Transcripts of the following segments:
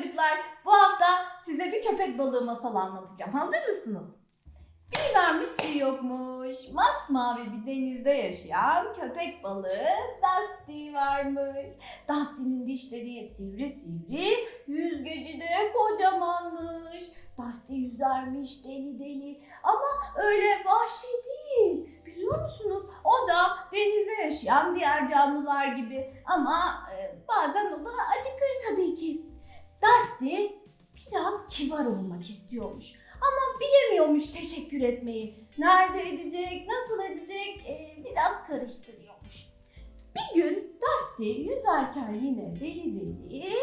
çocuklar. Bu hafta size bir köpek balığı masalı anlatacağım. Hazır mısınız? Bir varmış bir yokmuş. Masmavi bir denizde yaşayan köpek balığı Dusty varmış. Dusty'nin dişleri sivri sivri, yüzgeci de kocamanmış. Dusty yüzermiş deli deli ama öyle vahşi değil. Biliyor musunuz? O da denizde yaşayan diğer canlılar gibi ama e, bazen o da. Dusty biraz kibar olmak istiyormuş. Ama bilemiyormuş teşekkür etmeyi. Nerede edecek, nasıl edecek e, biraz karıştırıyormuş. Bir gün Dusty yüzerken yine deli deli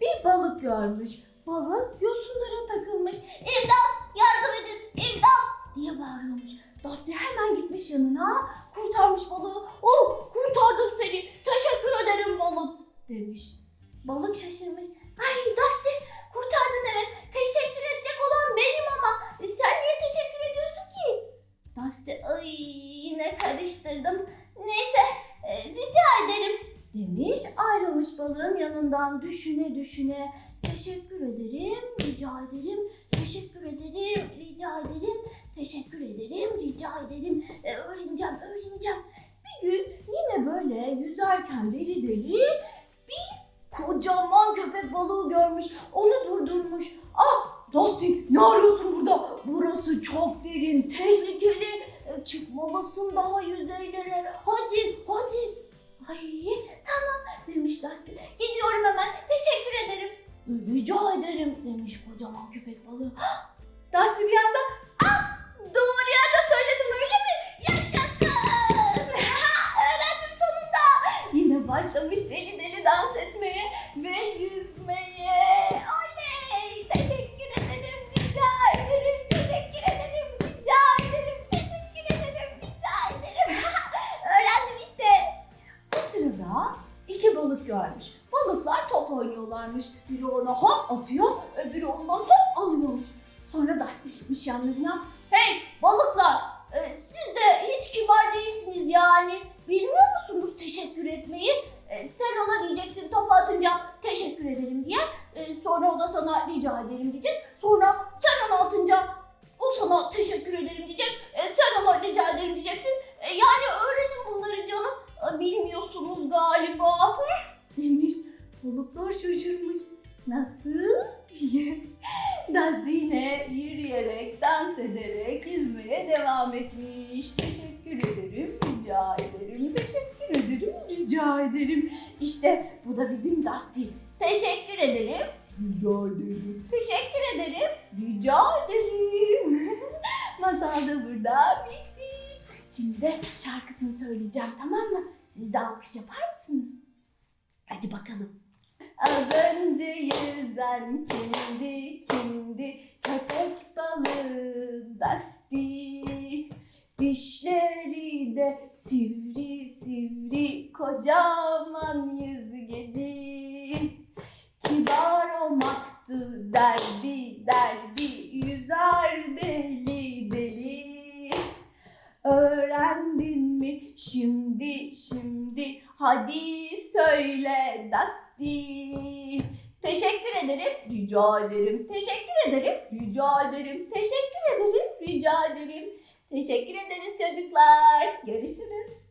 bir balık görmüş. Balık yosunlara takılmış. İmdat yardım edin imdat diye bağırıyormuş. Dusty hemen gitmiş yanına kurtarmış balığı. Oh kurtardım seni teşekkür ederim balık demiş. Balık şaşırmış. Ay Dusty kurtardın evet teşekkür edecek olan benim ama e, sen niye teşekkür ediyorsun ki? Dusty ay yine karıştırdım. Neyse e, rica ederim demiş ayrılmış balığın yanından düşüne düşüne. Teşekkür ederim, rica ederim, teşekkür ederim, rica ederim, teşekkür ederim, rica ederim. E, öğreneceğim, öğreneceğim. Bir gün yine böyle yüzerken deli deli bir kocaman köpek balığı görmüş. Onu durdurmuş. Ah Dusty ne arıyorsun burada? Burası çok derin, tehlikeli. Çıkmalısın daha yüzeylere. Hadi, hadi. Ay tamam demiş Dusty. Gidiyorum hemen. Teşekkür ederim. Rica ederim demiş kocaman köpek balığı. Dusty bir anda görmüş. Balıklar top oynuyorlarmış. Biri ona hop atıyor, öbürü ondan hop alıyormuş. Sonra Dusty gitmiş yanlarına. Hey balıklar, e, siz de hiç kibar değilsiniz yani. Bilmiyor musunuz teşekkür etmeyi? E, sen ona diyeceksin topu atınca teşekkür ederim diye. E, sonra o da sana rica ederim diyecek. Sonra sen ona atınca o sana teşekkür ederim diyecek. E, sen ona rica ederim diyeceksin. E, yani öğrenin bunları canım. E, bilmiyorsunuz galiba. Hı, demiş. Balıklar şaşırmış. Nasıl diye. Dazlı yine yürüyerek, dans ederek yüzmeye devam etmiş. Teşekkür ederim, rica ederim, teşekkür ederim, rica ederim. İşte bu da bizim Dusty. Teşekkür ederim, rica ederim, teşekkür ederim, rica ederim. Masal da burada bitti. Şimdi de şarkısını söyleyeceğim tamam mı? Siz de alkış yapar mısınız? Hadi bakalım. Az önce yüzen kimdi kimdi? Köpek balığı Dusty Dişleri de sivri sivri kocaman yüzgeci. Kibar olmaktı derdi derdi yüzer deli deli. Öğrendin mi? Şimdi şimdi hadi söyle Dusty. Teşekkür ederim, rica ederim, teşekkür ederim, rica ederim, teşekkür ederim, rica ederim. Teşekkür ederiz çocuklar. Görüşürüz.